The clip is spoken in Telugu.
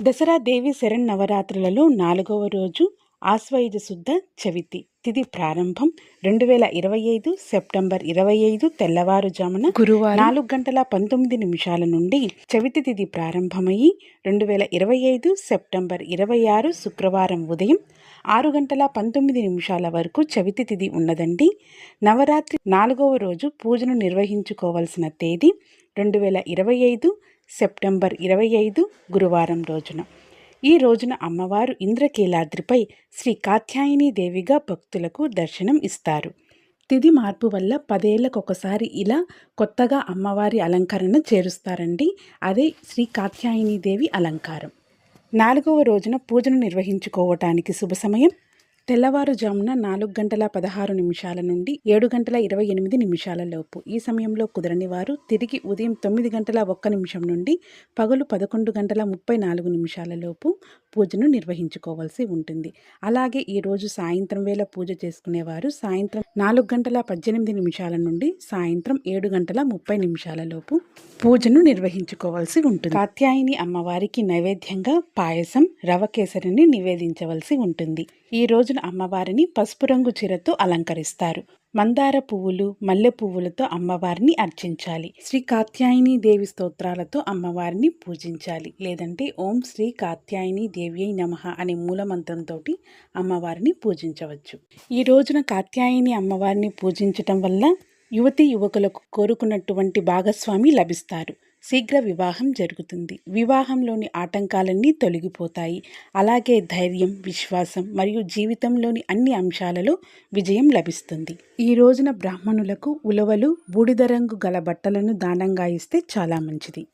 దసరా దేవి శరన్నవరాత్రులలో నాలుగవ రోజు ఆశ్వయుజ శుద్ధ చవితి. తిథి ప్రారంభం రెండు వేల ఇరవై ఐదు సెప్టెంబర్ ఇరవై ఐదు తెల్లవారుజామున గురువారం నాలుగు గంటల పంతొమ్మిది నిమిషాల నుండి చవితి తిథి ప్రారంభమయ్యి రెండు వేల ఇరవై ఐదు సెప్టెంబర్ ఇరవై ఆరు శుక్రవారం ఉదయం ఆరు గంటల పంతొమ్మిది నిమిషాల వరకు చవితి తిథి ఉన్నదండి. నవరాత్రి నాలుగవ రోజు పూజను నిర్వహించుకోవలసిన తేదీ రెండు వేల ఇరవై ఐదు సెప్టెంబర్ ఇరవై ఐదు గురువారం రోజున. ఈ రోజున అమ్మవారు ఇంద్రకీలాద్రిపై శ్రీ కాత్యాయని దేవిగా భక్తులకు దర్శనం ఇస్తారు. తిది మార్పు వల్ల పదేళ్ళకొకసారి ఇలా కొత్తగా అమ్మవారి అలంకరణ చేరుస్తారండి. అదే శ్రీ కాత్యాయని దేవి అలంకారం. నాలుగవ రోజున పూజను నిర్వహించుకోవటానికి శుభ సమయం. తెల్లవారుజామున నాలుగు గంటల పదహారు నిమిషాల నుండి ఏడు గంటల ఇరవై ఎనిమిది నిమిషాల లోపు. ఈ సమయంలో కుదరని వారు తిరిగి ఉదయం తొమ్మిది గంటల ఒక్క నిమిషం నుండి పగలు పదకొండు గంటల ముప్పై నాలుగు నిమిషాల లోపు పూజను నిర్వహించుకోవాల్సి ఉంటుంది. అలాగే ఈరోజు సాయంత్రం వేళ పూజ చేసుకునేవారు సాయంత్రం నాలుగు గంటల పద్దెనిమిది నిమిషాల నుండి సాయంత్రం ఏడు గంటల ముప్పై నిమిషాల లోపు పూజను నిర్వహించుకోవాల్సి ఉంటుంది. కాత్యాయని అమ్మవారికి నైవేద్యంగా పాయసం రవ కేసరిని నివేదించవలసి ఉంటుంది. ఈ రోజున అమ్మవారిని పసుపు రంగు చీరతో అలంకరిస్తారు. మందార పువ్వులు మల్లె పువ్వులతో అమ్మవారిని అర్చించాలి. శ్రీ కాత్యాయని దేవి స్తోత్రాలతో అమ్మవారిని పూజించాలి. లేదంటే ఓం శ్రీ కాత్యాయని దేవి నమ అనే మూలమంత్రంతో అమ్మవారిని పూజించవచ్చు. ఈ రోజున కాత్యాయని అమ్మవారిని పూజించటం వల్ల యువతి యువకులకు కోరుకున్నటువంటి భాగస్వామి లభిస్తారు. శీఘ్ర వివాహం జరుగుతుంది. వివాహంలోని ఆటంకాలన్నీ తొలగిపోతాయి. అలాగే ధైర్యం విశ్వాసం మరియు జీవితంలోని అన్ని అంశాలలో విజయం లభిస్తుంది. ఈ రోజున బ్రాహ్మణులకు ఉలవలు బూడిద రంగు గల బట్టలను దానంగా ఇస్తే చాలా మంచిది.